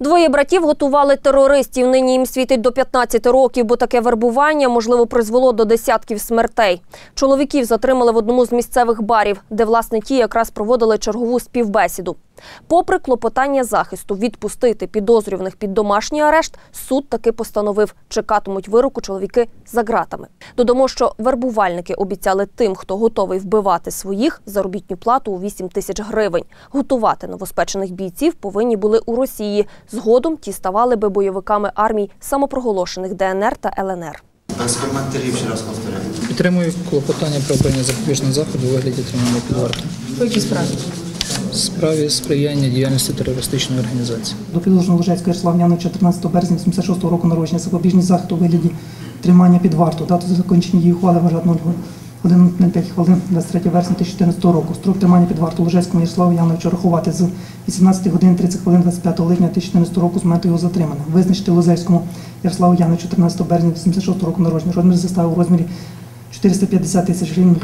Двоє братів готували терористів. Нині їм світить до 15 років, бо таке вербування можливо призвело до десятків смертей. Чоловіків затримали в одному з місцевих барів, де власне ті якраз проводили чергову співбесіду. Попри клопотання захисту відпустити підозрюваних під домашній арешт, суд таки постановив, чекатимуть вироку чоловіки за ґратами. Додамо, що вербувальники обіцяли тим, хто готовий вбивати своїх, заробітню плату у 8 тисяч гривень. Готувати новоспечених бійців повинні були у Росії. Згодом ті ставали би бойовиками армій самопроголошених ДНР та ЛНР. Без коментарів ще раз повторяю. Підтримую клопотання про обрання запобіжного заходу у вигляді тримання під вартою. По якій справі? Справі сприяння діяльності терористичної організації. До підозрюваного Лужецького Ярослава Яновича 14 березня 86 року народження запобіжний захід у вигляді тримання під варту. Дату закінчення її ухвали вважати 0 годин 05 хвилин 23 вересня 2014 року. Строк тримання під варту Лужецькому Ярославу Яновичу рахувати з 18 годин 30 хвилин 25 липня 2014 року з моменту його затримання. Визначити Лузевському Ярославу Яновичу 14 березня 86 року народження. Розмір застави у розмірі 450 тисяч гривень